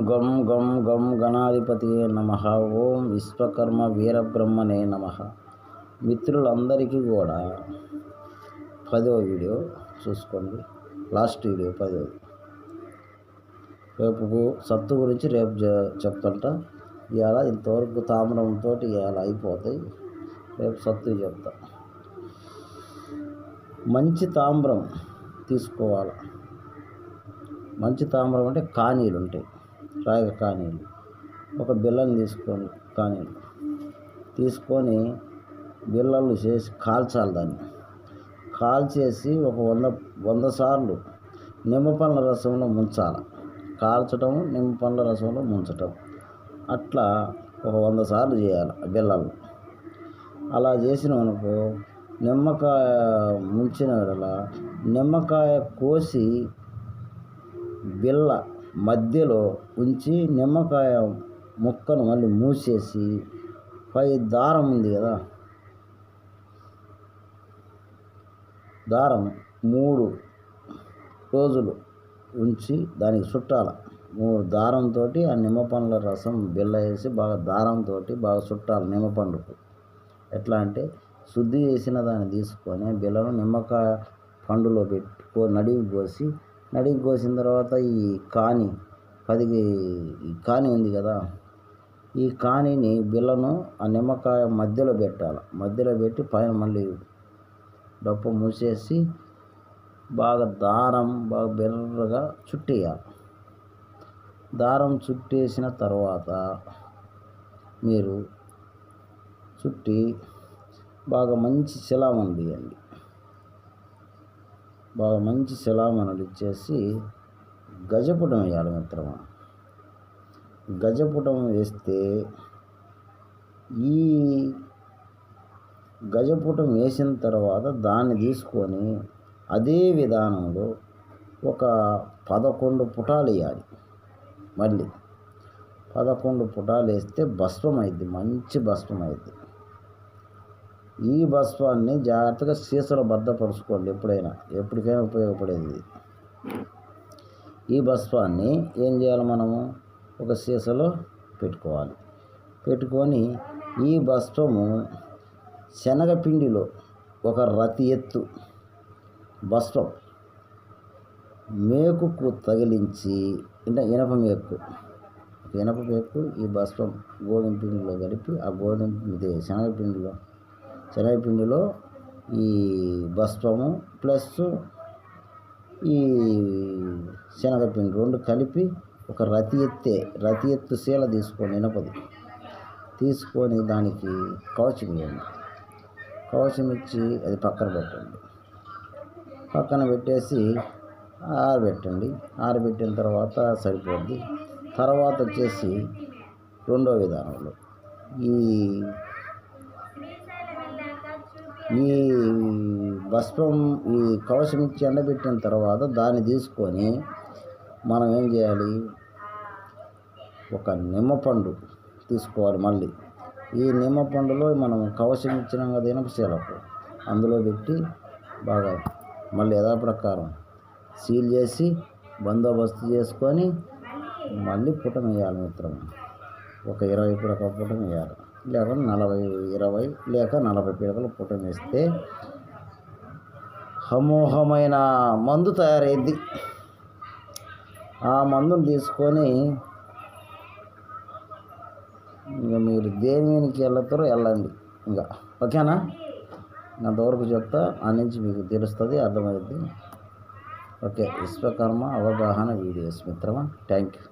గం గం గం గణాధిపతి నమ. ఓం విశ్వకర్మ వీరబ్రహ్మనే నమ. మిత్రులందరికీ కూడా పదో వీడియో చూసుకోండి. లాస్ట్ వీడియో పదోది రేపు సత్తు గురించి రేపు చెప్తుంటా. ఇవాళ ఇంతవరకు తామ్రంతో ఇవాళ అయిపోతాయి. రేపు సత్తు చెప్తా. మంచి తామ్రం తీసుకోవాలి. మంచి తామ్రం అంటే కానీలు ఉంటాయి రాయగ కానీలు ఒక బిల్లని తీసుకోండి కానీలు తీసుకొని బిల్లలు చేసి కాల్చాలి దాన్ని. కాల్చేసి ఒక వంద వంద సార్లు నిమ్మపండ్ల రసంలో ముంచాలి. కాల్చడం నిమ్మపండ్ల రసంలో ముంచటం. అట్లా ఒక వంద సార్లు చేయాలి బిల్లలు అలా చేసిన మనకు నిమ్మకాయ ముంచిన నిమ్మకాయ కోసి బిళ్ళ మధ్యలో ఉంచి నిమ్మకాయ ముక్కను మళ్ళీ మూసేసి పై దారం ఉంది కదా. దారం మూడు రోజులు ఉంచి దానికి చుట్టాల. మూడు దారంతో ఆ నిమ్మపండ్ల రసం బిళ్ళ వేసి బాగా దారంతో బాగా చుట్టాలి నిమ్మపండుకు ఎట్లా అంటే శుద్ధి చేసిన దాన్ని తీసుకొని బిళ్ళను నిమ్మకాయ పండులో పెట్టుకో నడివి పోసి నడికి కోసిన తర్వాత ఈ కాని పది ఈ కాని ఉంది కదా ఈ కానిని బిల్లను ఆ నిమ్మకాయ మధ్యలో పెట్టాలి. మధ్యలో పెట్టి పైన మళ్ళీ డప్ప మూసేసి బాగా దారం బాగా బిర్రగా చుట్టేయాలి. దారం చుట్టేసిన తర్వాత మీరు చుట్టి బాగా మంచి శిలామని తీయండి బాగా మంచి శిలామణులు ఇచ్చేసి గజపుటం వేయాలి మిత్రమా. గజపుటం వేస్తే ఈ గజపుటం వేసిన తర్వాత దాన్ని తీసుకొని అదే విధానంలో ఒక పదకొండు పుటాలు వేయాలి మళ్ళీ. పదకొండు పుటాలు వేస్తే భస్మం అయింది మంచి భస్మం అయింది ఈ భస్వాన్ని జాగ్రత్తగా సీసలో భద్రపరుచుకోండి ఎప్పుడైనా. ఎప్పటికైనా ఉపయోగపడేది. ఈ భస్వాన్ని ఏం చేయాలి మనము? ఒక సీసలో పెట్టుకోవాలి. పెట్టుకొని ఈ భస్వము శనగపిండిలో ఒక రతి ఎత్తు భస్వం మేకుకు తగిలించి అంటే ఇనప మేకు ఇనప మేకు ఈ భస్వం గోధుమ పిండిలో కలిపి ఆ గోధుమ ఇదే శనగపిండిలో శనగపిండిలో ఈ బస్వము ప్లస్ ఈ శనగపిండి రెండు కలిపి ఒక రతి ఎత్తే రతి ఎత్తు శీల తీసుకొని ఇనపది. తీసుకొని దానికి కవచం ఇవ్వండి. కవచం ఇచ్చి అది పక్కన పెట్టండి. పక్కన పెట్టేసి ఆరబెట్టండి. ఆరబెట్టిన తర్వాత సరిపోద్ది. తర్వాత వచ్చేసి రెండో విధానంలో ఈ ఈ భస్మం ఈ కవచం ఇచ్చి ఎండబెట్టిన తర్వాత దాన్ని తీసుకొని మనం ఏం చేయాలి? ఒక నిమ్మపండు తీసుకోవాలి మళ్ళీ. ఈ నిమ్మపండులో మనం కవచం ఇచ్చినాం కదా ఇనపశీలకు అందులో పెట్టి బాగా మళ్ళీ యథాప్రకారం సీల్ చేసి బందోబస్తు చేసుకొని మళ్ళీ పుటం వేయాలి మిత్రం ఒక ఇరవై పుటక పుటం వేయాలి. లేక నలభై ఇరవై లేక నలభై పిడకలు పుట్టం వేస్తే అమోఘమైన మందు తయారైద్ది. ఆ మందును తీసుకొని ఇంకా మీరు దేనికి వెళ్తారో వెళ్ళండి ఇంకా ఓకేనా? అంతవరకు చెప్తా ఆ నుంచి మీకు తెలుస్తుంది అర్థమవుతుంది ఓకే విశ్వకర్మ అవగాహన వీడియోస్ మిత్రమా థ్యాంక్ యూ.